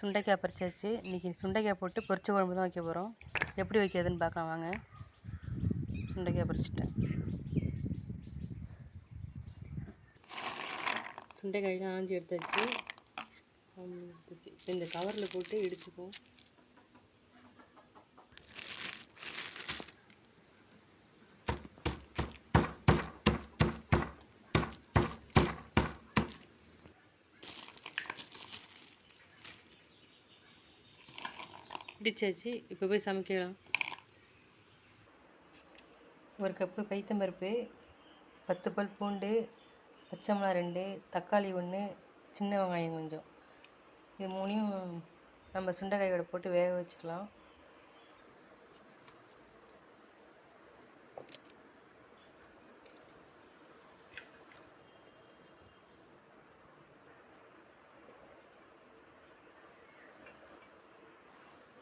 சுண்டைக்காய் பறிச்சாச்சு. இன்றைக்கி சுண்டைக்காய் போட்டு பொரிச்ச குழம்பு தான் வைக்க போகிறோம் எப்படி வைக்கிறதுன்னு பார்க்கலாம் வாங்க. சுண்டைக்காய் பறிச்சிட்டேன் சுண்டைக்காய்லாம் ஆஞ்சி எடுத்தாச்சு. இப்போ இந்த கவரில் போட்டு இடிச்சுக்குவோம். இடிச்சாச்சு இப்போ போய் சமைக்கலாம். ஒரு கப்பு பைத்தம்பருப்பு பத்து பல் பூண்டு பச்சை மிளகா ரெண்டு தக்காளி ஒன்று சின்ன வெங்காயம் கொஞ்சம். இது மூணையும் நம்ம சுண்டைக்காயோட போட்டு வேக வச்சுக்கலாம்.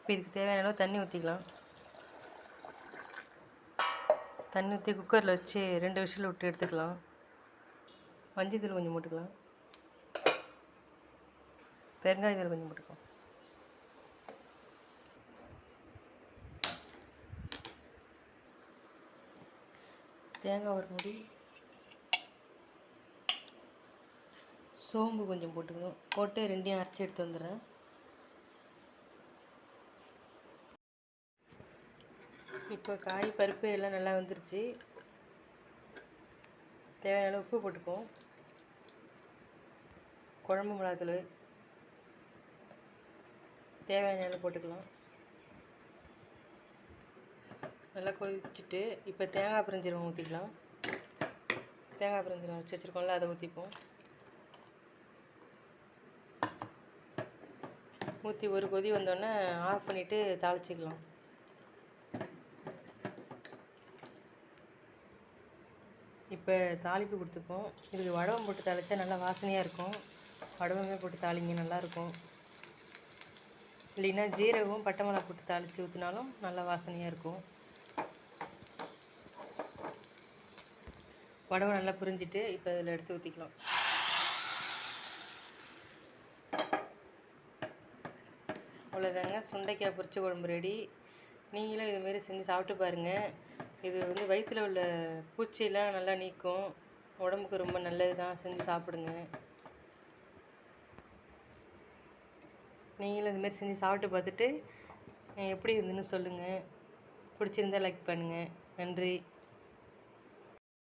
இப்போ இதுக்கு தேவையான அளவு தண்ணி ஊற்றிக்கலாம் தண்ணி ஊற்றி குக்கரில் வச்சு ரெண்டு விசில் விட்டு எடுத்துக்கலாம். மஞ்சத்தூள் கொஞ்சம் போட்டுக்கலாம். பெருங்காயத்தூள் கொஞ்சம் போட்டுக்கலாம். தேங்காய் ஒரு முடி. சோம்பு கொஞ்சம் போட்டுக்கணும். போட்டு ரெண்டையும் அரைச்சி எடுத்து வந்துடுறேன். இப்போ காய் பருப்பு எல்லாம் நல்லா வந்துருச்சு. தேவையான உப்பு போட்டுப்போம். குழம்பு மிளகாத்தூள். தேவையான போட்டுக்கலாம். நல்லா கொதிச்சுட்டு இப்போ தேங்காய் பிரிஞ்சிரம் ஊற்றிக்கலாம் தேங்காய் பிரிஞ்சிரம் வச்சு வச்சுருக்கோம்ல அதை ஊற்றிப்போம் ஊற்றி ஒரு கொதி வந்தோடனே ஆஃப் பண்ணிவிட்டு தாளிச்சிக்கலாம். இப்போ தாளிப்பு கொடுத்துப்போம். இதுக்கு வடவம் போட்டு தாளித்தா நல்லா வாசனையாக இருக்கும். வடவமே போட்டு தாளிங்க நல்லாயிருக்கும் இல்லைன்னா ஜீரகம் பட்டை மிளகா போட்டு தாளித்து ஊற்றினாலும் நல்லா வாசனையாக இருக்கும். வடவை நல்லா புரிஞ்சிட்டு இப்போ இதில் எடுத்து ஊற்றிக்கலாம் அவ்வளோதாங்க சுண்டைக்காய் பொரிச்ச குழம்பு ரெடி நீங்களும் இதுமாரி செஞ்சு சாப்பிட்டு பாருங்கள் இது வந்து வயிற்றில் உள்ள பூச்சியெல்லாம் நல்லா நீக்கும். உடம்புக்கு ரொம்ப நல்லது தான். செஞ்சு சாப்பிடுங்க. நீங்களும் இதுமாரி செஞ்சு சாப்பிட்டு பார்த்துட்டு எப்படி இருந்துன்னு சொல்லுங்கள் பிடிச்சிருந்தா லைக் பண்ணுங்கள் நன்றி.